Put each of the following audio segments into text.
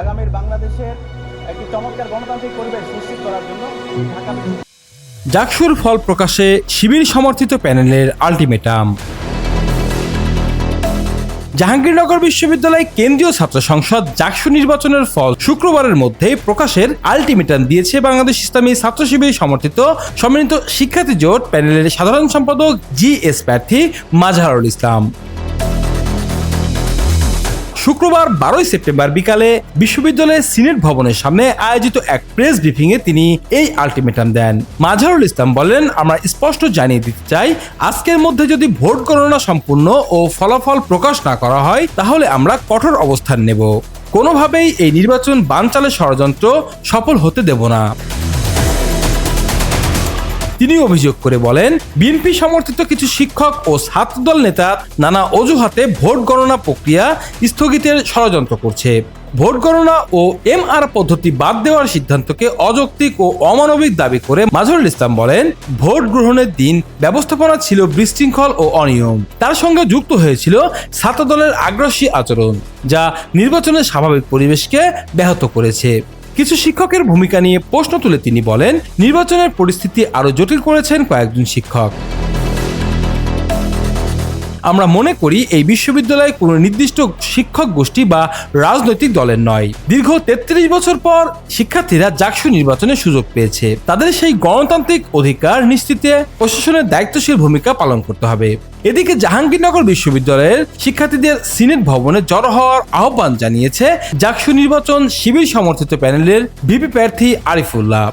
আগামীর বাংলাদেশের একটি চমৎকার গণতান্ত্রিক পরিবেশ নিশ্চিত করার জন্য ঢাকা জাকসুর ফল প্রকাশে শিবির সমর্থিত প্যানেলের আলটিমেটাম। জাহাঙ্গীরনগর বিশ্ববিদ্যালয় কেন্দ্রীয় ছাত্র সংসদ জাকসু নির্বাচনের ফল শুক্রবারের মধ্যে প্রকাশের আলটিমেটাম দিয়েছে বাংলাদেশ ইসলামী ছাত্র শিবির সমর্থিত সম্মিলিত শিক্ষার্থী জোট প্যানেলের সাধারণ সম্পাদক জি এস প্রার্থী মাজহারুল ইসলাম। শুক্রবার বারোই সেপ্টেম্বর বিকালে বিশ্ববিদ্যালয়ের সিনেট ভবনের সামনে আয়োজিত এক প্রেস ব্রিফিংয়ে তিনি এই আলটিমেটাম দেন। মাঝারুল ইসলাম বলেন, আমরা স্পষ্ট জানিয়ে দিতে চাই, আজকের মধ্যে যদি ভোট গণনা সম্পূর্ণ ও ফলাফল প্রকাশ না করা হয়, তাহলে আমরা কঠোর অবস্থান নেব। কোনোভাবেই এই নির্বাচন বানচালের ষড়যন্ত্র সফল হতে দেব না। তিনি অভিযোগ করে বলেন, বিএনপি সমর্থিত কিছু শিক্ষক ও ছাত্রদল নেতা নানা অজুহাতে ভোট গণনা প্রক্রিয়া স্থগিতের ষড়যন্ত্র করছে। ভোট গণনা ও এম আর পদ্ধতি বাদ দেওয়ার সিদ্ধান্তকে অযৌক্তিক ও অমানবিক দাবি করে মাজহারুল ইসলাম বলেন, ভোট গ্রহণের দিন ব্যবস্থাপনা ছিল বিশৃঙ্খল ও অনিয়ম। তার সঙ্গে যুক্ত হয়েছিল ছাত্রদলের আগ্রাসী আচরণ, যা নির্বাচনের স্বাভাবিক পরিবেশকে ব্যাহত করেছে। কিছু শিক্ষকের ভূমিকা নিয়ে প্রশ্ন তুলে তিনি বলেন, নির্বাচনের পরিস্থিতি আরও জটিল করেছেন কয়েকজন শিক্ষক। আমরা মনে করি এই বিশ্ববিদ্যালয় কোনো নির্দিষ্ট শিক্ষক গোষ্ঠী বা রাজনৈতিক দলের নয়। দীর্ঘ তেত্রিশ বছর পর শিক্ষার্থীরা জাকসু নির্বাচনের সুযোগ পেয়েছে। তাদের সেই গণতান্ত্রিক অধিকার নিশ্চিতে প্রশাসনের দায়িত্বশীল ভূমিকা পালন করতে হবে। এদিকে জাহাঙ্গীরনগর বিশ্ববিদ্যালয়ের শিক্ষার্থীদের সিনেট ভবনে জড়ো হওয়ার আহ্বান জানিয়েছে জাকসু নির্বাচন শিবির সমর্থিত প্যানেলের ভিপি প্রার্থী আরিফুল্লাহ।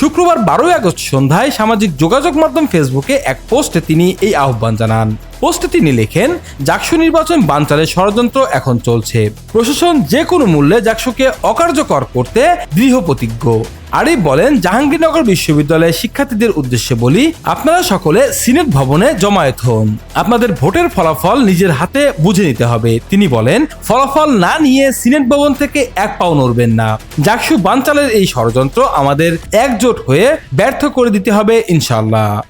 শুক্রবার বারোই আগস্ট সন্ধ্যায় সামাজিক যোগাযোগ মাধ্যম ফেসবুকে এক পোস্টে তিনি এই আহ্বান জানান। পোস্টে তিনি লেখেন, জাকসু নির্বাচন বানচালের ষড়যন্ত্র এখন চলছে। প্রশাসন যে কোনো মূল্যে জাকসুকে অকার্যকর করতে দৃঢ় প্রতিজ্ঞ আরিফ বলেন, জাহাঙ্গীরনগর বিশ্ববিদ্যালয়ের শিক্ষার্থীদের উদ্দেশ্যে বলি, আপনারা সকলে সিনেট ভবনে জমায়েত হন। আপনাদের ভোটের ফলাফল নিজের হাতে বুঝে নিতে হবে। তিনি বলেন, ফলাফল না নিয়ে সিনেট ভবন থেকে এক পাও নড়বেন না। জাকসু বানচালের এই ষড়যন্ত্র আমাদের একজোট হয়ে ব্যর্থ করে দিতে হবে ইনশাল্লাহ